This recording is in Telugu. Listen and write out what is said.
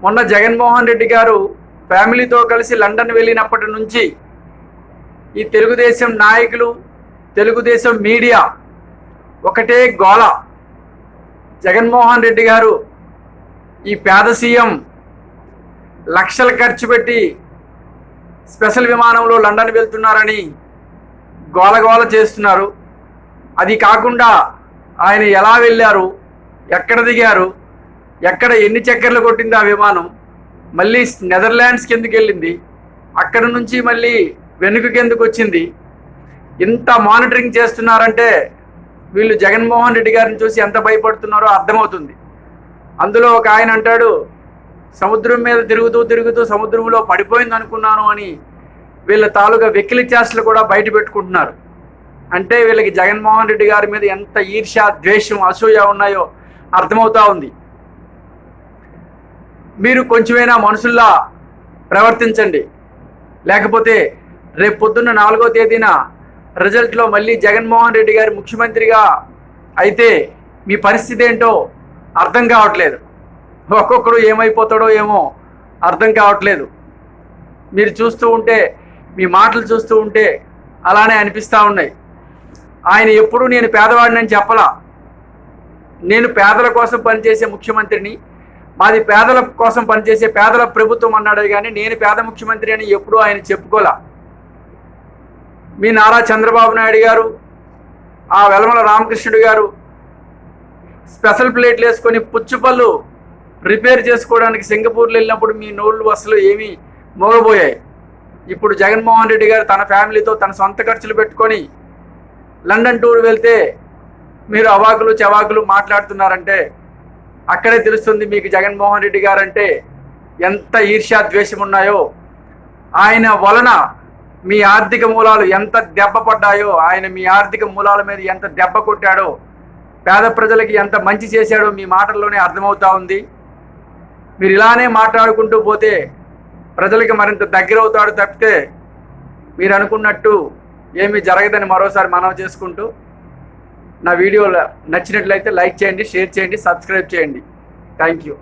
మొన్న జగన్మోహన్ రెడ్డి గారు ఫ్యామిలీతో కలిసి లండన్ వెళ్ళినప్పటి నుంచి ఈ తెలుగుదేశం నాయకులు తెలుగుదేశం మీడియా ఒకటే గోళ జగన్మోహన్ రెడ్డి గారు ఈ పేద సీఎం లక్షలు ఖర్చు పెట్టి స్పెషల్ విమానంలో లండన్ వెళ్తున్నారని గోలగోల చేస్తున్నారు. అది కాకుండా ఆయన ఎలా వెళ్ళారు ఎక్కడ దిగారు ఎక్కడ ఎన్ని చక్కర్లు కొట్టింది ఆ విమానం మళ్ళీ నెదర్లాండ్స్కి ఎందుకు వెళ్ళింది. అక్కడ నుంచి మళ్ళీ వెనుకకి ఎందుకు వచ్చింది. ఇంత మానిటరింగ్ చేస్తున్నారంటే వీళ్ళు జగన్మోహన్ రెడ్డి గారిని చూసి ఎంత భయపడుతున్నారో అర్థమవుతుంది. అందులో ఒక ఆయన అంటాడు సముద్రం మీద తిరుగుతూ తిరుగుతూ సముద్రంలో పడిపోయింది అనుకున్నాను అని వీళ్ళ తాలూకా వెకిలి చేష్టలు కూడా బయట పెట్టుకుంటున్నారు. అంటే వీళ్ళకి జగన్మోహన్ రెడ్డి గారి మీద ఎంత ఈర్ష్య ద్వేషం అసూయ ఉన్నాయో అర్థమవుతా ఉంది. మీరు కొంచెమైనా మనుషుల్లా ప్రవర్తించండి. లేకపోతే రేపు పొద్దున్న నాలుగో తేదీన రిజల్ట్లో మళ్ళీ జగన్మోహన్ రెడ్డి గారు ముఖ్యమంత్రిగా అయితే మీ పరిస్థితి ఏంటో అర్థం కావట్లేదు. ఒక్కొక్కడు ఏమైపోతాడో ఏమో అర్థం కావట్లేదు. మీరు చూస్తూ ఉంటే మీ మాటలు చూస్తూ ఉంటే అలానే అనిపిస్తూ ఉన్నాయి. ఆయన ఎప్పుడు నేను పేదవాడిని చెప్పలా. నేను పేదల కోసం పనిచేసే ముఖ్యమంత్రిని మాది పేదల కోసం పనిచేసే పేదల ప్రభుత్వం అన్నాడు కానీ నేను పేద ముఖ్యమంత్రి అని ఎప్పుడూ ఆయన చెప్పుకోలే. మీ నారా చంద్రబాబు నాయుడు గారు ఆ వెలమల రామకృష్ణుడు గారు స్పెషల్ ప్లేట్లు వేసుకొని పుచ్చుపళ్ళు రిపేర్ చేసుకోవడానికి సింగపూర్లో వెళ్ళినప్పుడు మీ నోళ్ళు అసలు ఏమీ మోగబోయాయి. ఇప్పుడు జగన్మోహన్ రెడ్డి గారు తన ఫ్యామిలీతో తన సొంత ఖర్చులు పెట్టుకొని లండన్ టూర్ వెళ్తే మీరు అవాకులు చవాకులు మాట్లాడుతున్నారంటే అక్కడే తెలుస్తుంది మీకు జగన్మోహన్ రెడ్డి గారు అంటే ఎంత ఈర్ష్యా ద్వేషం ఉన్నాయో. ఆయన వలన మీ ఆర్థిక మూలాలు ఎంత దెబ్బ పడ్డాయో ఆయన మీ ఆర్థిక మూలాల మీద ఎంత దెబ్బ కొట్టాడో పేద ప్రజలకి ఎంత మంచి చేశాడో మీ మాటల్లోనే అర్థమవుతా ఉంది. మీరు ఇలానే మాట్లాడుకుంటూ పోతే ప్రజలకి మరింత దగ్గర అవుతాడు తప్పితే మీరు అనుకున్నట్టు ఏమీ జరగదని మరోసారి మనవి చేసుకుంటూ నా వీడియో నచ్చినట్లయితే లైక్ చేయండి షేర్ చేయండి సబ్స్క్రైబ్ చేయండి. Thank you